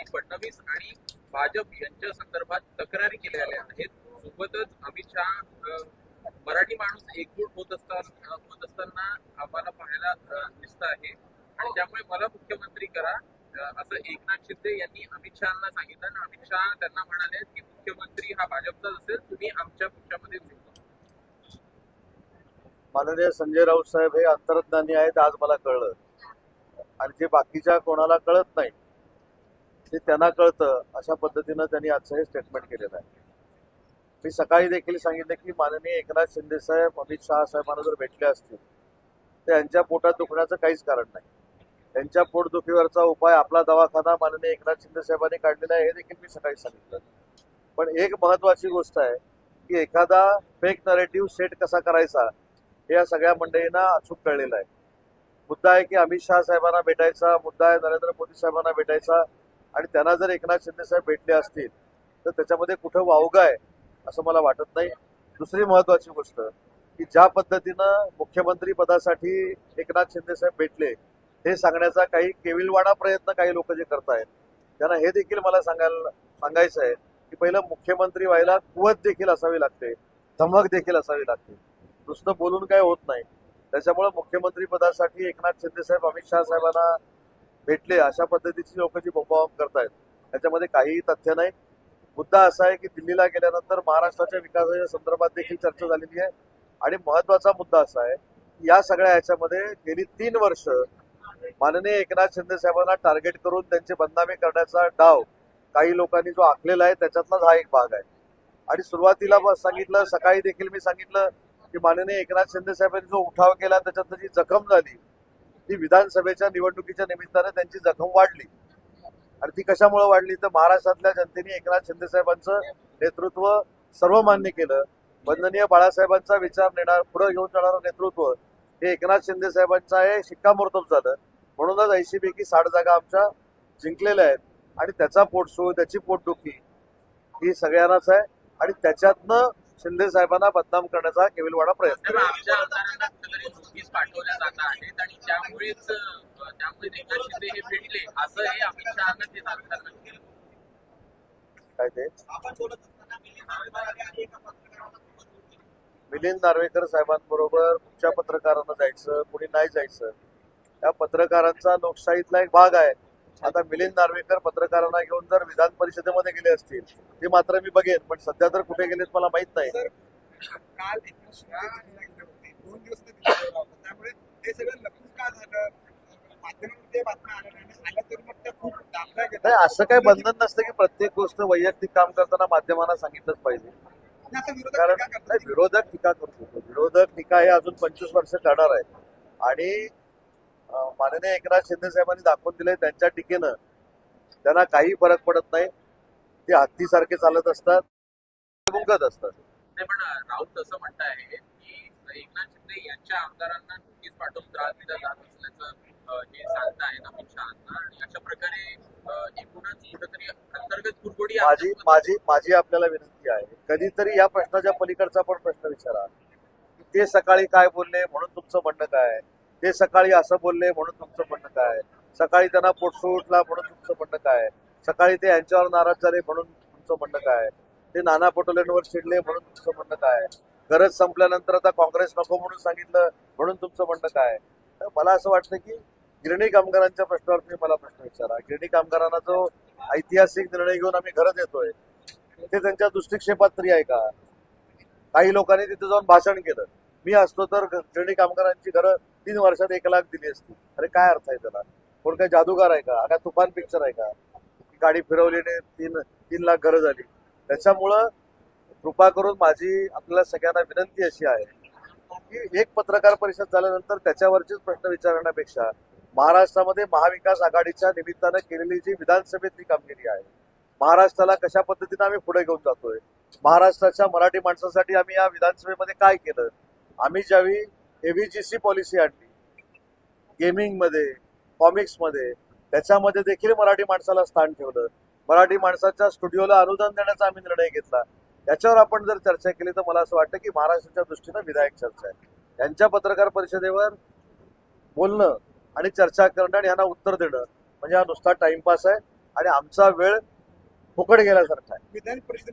आणि फडणवीस आणि भाजप यांच्या संदर्भात तक्रारी केलेल्या आहेत. सोबतच अमित शहा मराठी माणूस एकजूट होत असताना होत असताना आम्हाला पाहायला दिसत आहे. आणि त्यामुळे मला मुख्यमंत्री करा. असं एकनाथ शिंदे यांनी अमित शहाना सांगितलं. आणि अमित शहा त्यांना म्हणाले की मुख्यमंत्री हा भाजपचाच असेल तुम्ही आमच्या पक्षामध्ये माननीय संजय राऊत साहेब हे अंतरज्ञानी आहेत आज मला कळलं. आणि जे बाकीच्या कोणाला कळत नाही ते त्यांना कळतं अशा पद्धतीनं त्यांनी आजचं हे स्टेटमेंट केलेलं आहे. मी सकाळी देखील सांगितलं की माननीय एकनाथ शिंदे साहेब अमित शहा साहेबांना जर भेटले असतील तर यांच्या पोटात दुखण्याचं काहीच कारण नाही. त्यांच्या पोटदुखीवरचा उपाय आपला दवाखाना माननीय एकनाथ शिंदे साहेबांनी काढलेला आहे हे देखील मी सकाळी सांगितलं. पण एक महत्वाची गोष्ट आहे की एखादा फेक नरेटिव्ह सेट कसा करायचा हे या सगळ्या मंडळींना अचूक कळलेलं आहे. मुद्दा आहे की अमित शहा साहेबांना भेटायचा मुद्दा आहे नरेंद्र मोदी साहेबांना भेटायचा आणि त्यांना जर एकनाथ शिंदे साहेब भेटले असतील तर त्याच्यामध्ये कुठं वावगं आहे असं मला वाटत नाही. दुसरी महत्वाची गोष्ट की ज्या पद्धतीनं मुख्यमंत्री पदासाठी एकनाथ शिंदे साहेब भेटले हे सांगण्याचा काही केविलवाडा प्रयत्न काही लोक जे करतायत त्यांना हे देखील मला सांगायला सांगायचं आहे की पहिलं मुख्यमंत्री व्हायला कुवत देखील असावी लागते धमक देखील असावी लागते. नुसतं बोलून काय होत नाही. त्याच्यामुळे मुख्यमंत्री पदासाठी एकनाथ शिंदे साहेब अमित शहा साहेबांना भेटले अशा पद्धतीची लोक जी बोंबाबोंब करतायत त्याच्यामध्ये काहीही तथ्य नाही. मुद्दा असा आहे की दिल्लीला गेल्यानंतर महाराष्ट्राच्या विकासाच्या संदर्भात देखील चर्चा झालेली आहे. आणि महत्त्वाचा मुद्दा असा आहे की या सगळ्या ह्याच्यामध्ये गेली तीन वर्ष माननीय एकनाथ शिंदे साहेबांना टार्गेट करून त्यांचे बदनामी करण्याचा डाव काही लोकांनी जो आखलेला आहे त्याच्यातलाच हा एक भाग आहे. आणि सुरुवातीला सांगितलं सकाळी देखील मी सांगितलं की माननीय एकनाथ शिंदे साहेबांनी जो उठाव केला त्याच्यात जी जखम झाली ती विधानसभेच्या निवडणुकीच्या निमित्ताने त्यांची जखम वाढली. आणि ती कशामुळे वाढली? तर महाराष्ट्रातल्या जनतेने एकनाथ शिंदे साहेबांचं नेतृत्व सर्वमान्य केलं. वंदनीय बाळासाहेबांचा विचार नेणार पुढे घेऊन जाणारं नेतृत्व हे एकनाथ शिंदे साहेबांचं आहे शिक्कामोर्तब झालं. म्हणूनच ऐंशी पैकी साठ जागा आमच्या जिंकलेल्या आहेत. आणि त्याचा पोटसूळ त्याची पोटदुखी ही सगळ्यांनाच आहे. आणि त्याच्यातनं शिंदे साहेबांना बदनाम करण्याचा केविलवाडा प्रयत्न पाठवल्या जात आहेत आणि त्यामुळेच त्यामुळे एकनाथ शिंदे हे भेटले असं हे अमित शहाना ते सांगताना केलं काय ते? आपण बोलत असताना मिलिंद नार्वेकर साहेबांबरोबर कुठच्या पत्रकारांना जायचं कुणी नाही जायचं. या पत्रकारांचा लोकशाहीतला एक भाग आहे. आता मिलिंद नार्वेकर पत्रकारांना घेऊन जर विधान परिषदेमध्ये गेले असतील ते मात्र मी बघेन पण सध्या तर कुठे गेलेत मला माहीत नाही सर काल एकनाथ शिंदे दिल्लीला गेले होते दोन दिवस ते दिल्लीला गेला होता ते सगळं लपून का झालं? माध्यमांमध्ये बातम्या आल्या नाही. आल्या तरी मग त्या खूप दाबल्या नाही गेल्या असं काही बंधन नसतं की प्रत्येक गोष्ट वैयक्तिक काम करताना माध्यमांना सांगितलंच पाहिजे. कारण. नाही, विरोधक टीका करतो विरोधक टीका हे अजून पंचवीस वर्ष करणार आहे. आणि अं, माननीय एकनाथ शिंदे साहेबांनी दाखवून दिले त्यांच्या टीकेनं. त्यांना काही फरक पडत नाही. ते हत्तीसारखे चालत असतात. मुंगत असतात. नाही पण असं म्हणत आहे एकनाथ शिंदे यांच्या आमदारांना नोटीस पाठवून त्रास दिला जात असल्याचं सांगतायत अमित शहाना. आणि अशा प्रकारे एकूणच कुठेतरी अंतर्गत कुरगोडी माझी. माझी माझी आपल्याला विनंती आहे कधीतरी या प्रश्नाच्या पलीकडचा पण प्रश्न विचारा. ते सकाळी काय बोलले म्हणून तुमचं म्हणणं काय ते सकाळी असं बोलले म्हणून तुमचं म्हणणं काय सकाळी त्यांना पोटसू उठला म्हणून तुमचं म्हणणं काय सकाळी ते यांच्यावर नाराज झाले म्हणून तुमचं म्हणणं काय ते नाना पटोलेंवर चिडले म्हणून तुमचं म्हणणं काय गरज संपल्यानंतर आता काँग्रेस नको म्हणून सांगितलं म्हणून तुमचं म्हणणं काय? तर मला असं वाटतं की गिरणी कामगारांच्या प्रश्नावर तुम्ही मला प्रश्न विचारा. गिरणी कामगारांना जो ऐतिहासिक निर्णय घेऊन आम्ही घरं देतोय ते त्यांच्या दृष्टिक्षेपात तरी आहे का? काही लोकांनी तिथे जाऊन भाषण केलं. मी असतो तर गिरणी कामगारांची घरं तीन वर्षात एक लाख दिली असती. अरे काय अर्थ आहे त्याला? कोण काय जादूगार आहे का? काय तुफान पिक्चर आहे का? गाडी फिरवलीने तीन तीन लाख घरं झाली. त्याच्यामुळं कृपा करून माझी आपल्याला सगळ्यांना विनंती अशी आहे की एक पत्रकार परिषद झाल्यानंतर त्याच्यावरचेच प्रश्न विचारण्यापेक्षा महाराष्ट्रामध्ये महाविकास आघाडीच्या निमित्तानं केलेली जी विधानसभेतली कामगिरी आहे महाराष्ट्राला कशा पद्धतीनं आम्ही पुढे घेऊन जातोय महाराष्ट्राच्या मराठी माणसासाठी आम्ही या विधानसभेमध्ये काय केलं आम्ही ज्यावेळी एव्हीजीसी पॉलिसी आणली गेमिंगमध्ये कॉमिक्समध्ये त्याच्यामध्ये देखील मराठी माणसाला स्थान ठेवलं मराठी माणसाच्या स्टुडिओला अनुदान देण्याचा आम्ही निर्णय घेतला याच्यावर आपण जर चर्चा केली तर मला असं वाटतं की महाराष्ट्राच्या दृष्टीनं विधायक चर्चा आहे. त्यांच्या पत्रकार परिषदेवर बोलणं आणि चर्चा करणं आणि यांना उत्तर देणं म्हणजे हा नुसता टाइमपास आहे आणि आमचा वेळ फुकट गेल्यासारखा आहे. विधान परिषद